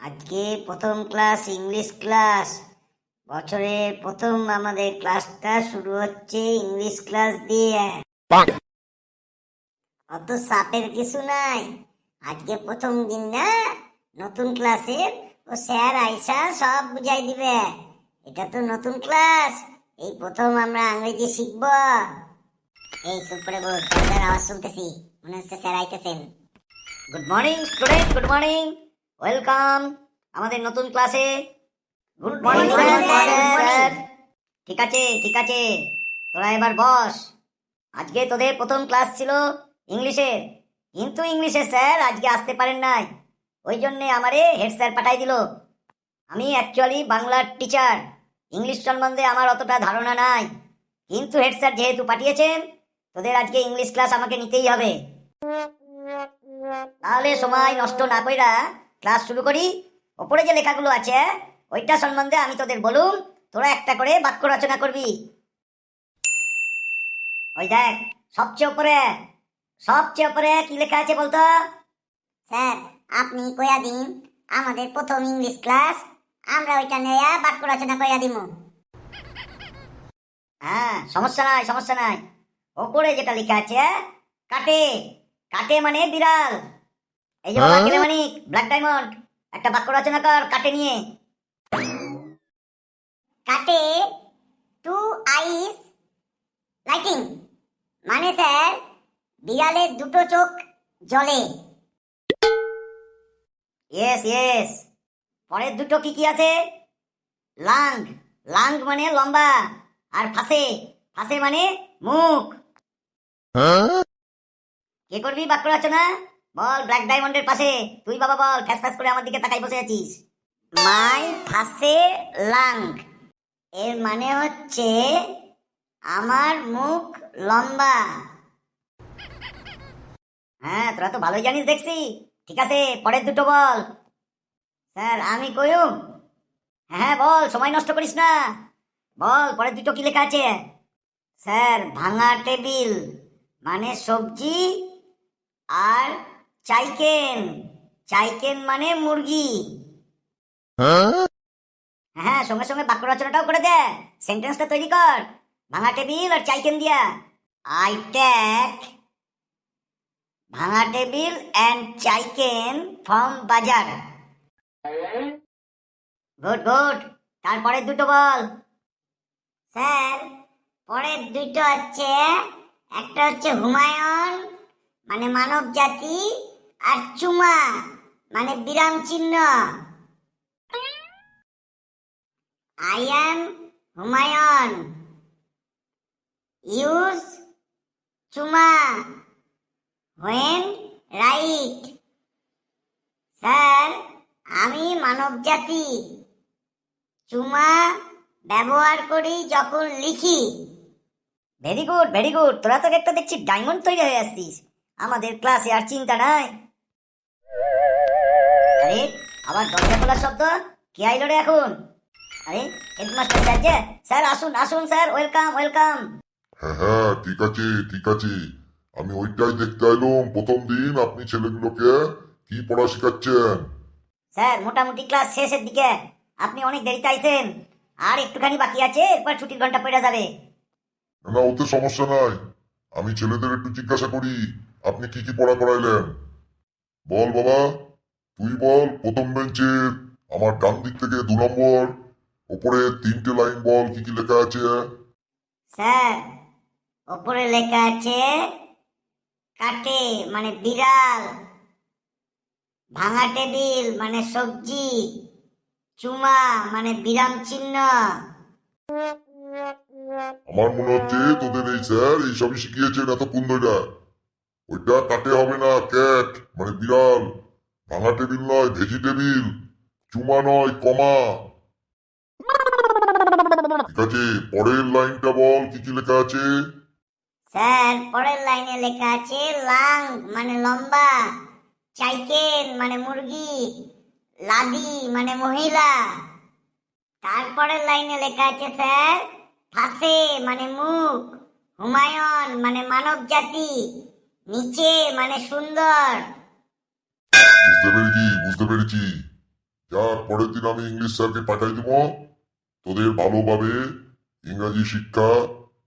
আজকে প্রথম class, English class. বছরের প্রথম আমাদের ক্লাসটা শুরু হচ্ছে ইংলিশ ক্লাস দিয়ে। অত সাপের কিছু নাই। আজকে প্রথম দিন না, নতুন ক্লাসের। ও স্যার আইসা সব বুঝাই দিবে। এটা তো নতুন ক্লাস, এই প্রথম আমরা ইংরেজি শিখব। এই বল স্যার আওয়াজ শুনতেছি। মনে হচ্ছে sir আইতেছেন। Good morning, student, good morning. Welcome আমাদের নতুন ক্লাসে। গুড মর্নিং স্যার ঠিক আছে ঠিক আছে। তোরা এবার বস। আজকে তোদের প্রথম ক্লাস ছিল ইংলিশের। কিন্তু ইংলিশে স্যার আজকে আসতে পারেন নাই। ওই জন্যে আমারে হেড স্যার পাঠাই দিল। আমি অ্যাকচুয়ালি বাংলার টিচার ইংলিশ সম্বন্ধে আমার অতটা ধারণা নাই। কিন্তু হেড স্যার যেহেতু পাঠিয়েছেন তোদের আজকে ইংলিশ ক্লাস আমাকে নিতেই হবে। তাহলে সময় নষ্ট না কইরা ক্লাস শুরু করি। ওপরে যে লেখাগুলো আছে ওইটা সম্বন্ধে আমি তোদের বলুম। তোরা একটা করে বাক্য রচনা করবি। ওই দেখ সবচেয়ে উপরে সবচেয়ে উপরে কি লেখা আছে বলতো? স্যার আপনি কয়া দিন আমাদের প্রথম ইংলিশ ক্লাস আমরা ওইটা নেয়া বাক্য রচনা কইয়া দিমু। হ্যাঁ সমস্যা নাই সমস্যা নাই। ওপরে যেটা লেখা আছে কাটে। কাটে মানে বিড়াল। এই যে বাবা হ্যাঁ? মানিক? ব্ল্যাক ডায়মন্ড একটা বাক্য রচনা কর কাটে নিয়ে। কাটে টু আইস লাইটিং মানে স্যার বিড়ালের দুটো চোখ জ্বলে। ইয়েস ইয়েস পরের দুটো কি কি আছে? লাং। লাং মানে লম্বা আর ফাঁসে। ফাঁসে মানে মুখ। কে করবি বাক্য রচনা? বল ব্ল্যাক ডায়মন্ডের পাশে। তুই বাবা বল, ফ্যাস ফ্যাস করে আমার দিকে তাকাই বসে আছিস। মাই ফাঁসে লাং। এর মানে হচ্ছে আমার মুখ লম্বা। হ্যাঁ তোরা তো ভালোই জানিস, দেখছি। ঠিক আছে, পরের দুটো বল। স্যার, আমি কইম হ্যাঁ বল, সময় নষ্ট করিস না। বল, পরের দুটো কি লেখা আছে? স্যার, ভাঙা টেবিল মানে সবজি আর চাইকেন। চাইকেন মানে মুরগি? হ্যাঁ সঙ্গে সঙ্গে বাক্য রচনাটাও করে দে। সেন্টেন্সটা তৈরি কর। ভাঙা টেবিল আর চাইকেন দিয়া। আই ট্যাক ভাঙা table and chicken from bazaar. Good good তারপরে দুটো বল। স্যার, পরের দুটো হচ্ছে, একটা হচ্ছে হুমায়ুন মানে মানব জাতি আর চুমা মানে বিরাম চিহ্ন। I am Humayun use comma. When right sir আমি মানব জাতি। চুমা ব্যবহার করি যখন লিখি। ভেরি গুড ভেরি গুড তোরা তো একটা দেখছি ডায়মন্ড তৈরি হয়ে আসছিস। আমাদের ক্লাসে আর চিন্তা নাই। আরে আবার দরজা খোলার শব্দ? কে আইলো রে এখন? আরে হেডমাস্টার স্যার যে স্যার আসুন আসুন স্যার ওয়েলকাম ওয়েলকাম। হ্যাঁ হ্যাঁ ঠিক আছে ঠিক আছে। আমি ওইটাই দেখতে এলাম প্রথম দিন আপনি ছেলেগুলোকে কি পড়া শেখাচ্ছেন? স্যার মোটামুটি ক্লাস শেষের দিকে। আপনি অনেক দেরিতে আইছেন। আর একটুখানি বাকি আছে এরপর ছুটির ঘণ্টা পড়ে যাবে। না, না ওতে সমস্যা নাই। আমি ছেলেদের একটু জিজ্ঞাসা করি আপনি কি কি পড়া করাইলেন? বল বাবা। তুই বল প্রথম বেঞ্চের আমার ডান দিক থেকে দু নম্বর। ওপরে তিনটে লাইন বল কি কি লেখা আছে? স্যার ওপরে লেখা আছে কাটে মানে বিড়াল ভাঙা টেবিল মানে সবজি চুমা মানে বিরাম চিহ্ন। আমার মনে হচ্ছে তোদের এই স্যার এইসবই শিখিয়েছেন এতক্ষণ ধরে। ওইটা কাটে হবে না ক্যাট মানে বিড়াল। ভাঙা টেবিল নয় ভেজিটেবিল চুমা নয়, কমা। ঠিক আছে, পরের লাইনটা বল, কি কি লেখা আছে? স্যার, পরের লাইনে লেখা আছে, লাং মানে লম্বা। চাইকেন মানে মুরগি। লাদি মানে মহিলা। তারপরের লাইনে লেখা আছে, স্যার, ফাঁসে মানে মুখ। হুমায়ুন মানে মানব জাতি নিচে মানে সুন্দর। বুঝতে পেরেছি বুঝতে পেরেছি। যাক পরের দিন আমি ইংলিশ স্যারকে পাঠাই দিব। তোদের ভালোভাবে ইংরাজি শিক্ষা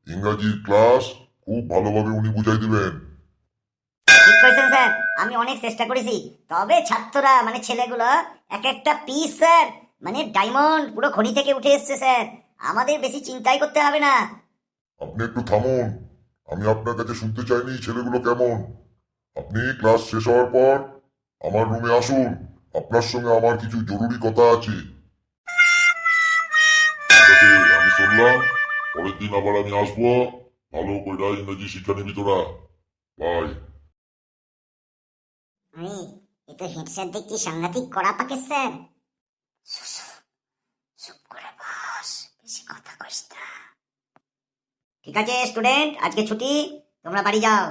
ইংরাজি ক্লাস খুব ভালোভাবে উনি বুঝাই দিবেন। ঠিক স্যার আমি অনেক চেষ্টা করেছি। তবে ছাত্ররা মানে ছেলেগুলো এক একটা পিস স্যার মানে ডায়মন্ড পুরো খনি থেকে উঠে এসছে স্যার। আমাদের বেশি চিন্তাই করতে হবে না। আপনি একটু থামুন। আমি আপনার কাছে শুনতে চাইনি ছেলেগুলো কেমন? আপনি ক্লাস শেষ হওয়ার পর আমার রুমে আসুন। আপনার সঙ্গে আমার কিছু জরুরি কথা আছে। আমি শুনলাম। পরের দিন আবার আমি আসব। ভালো কইরা ইংরেজি শিক্ষা নিবি তোরা। বাই। আরে এ তো হেড স্যার দেখছি সাংঘাতিক কড়া পাকে স্যার। চুপ করে বস বেশি কথা কইস না। ঠিক আছে স্টুডেন্ট আজকে ছুটি তোমরা বাড়ি যাও।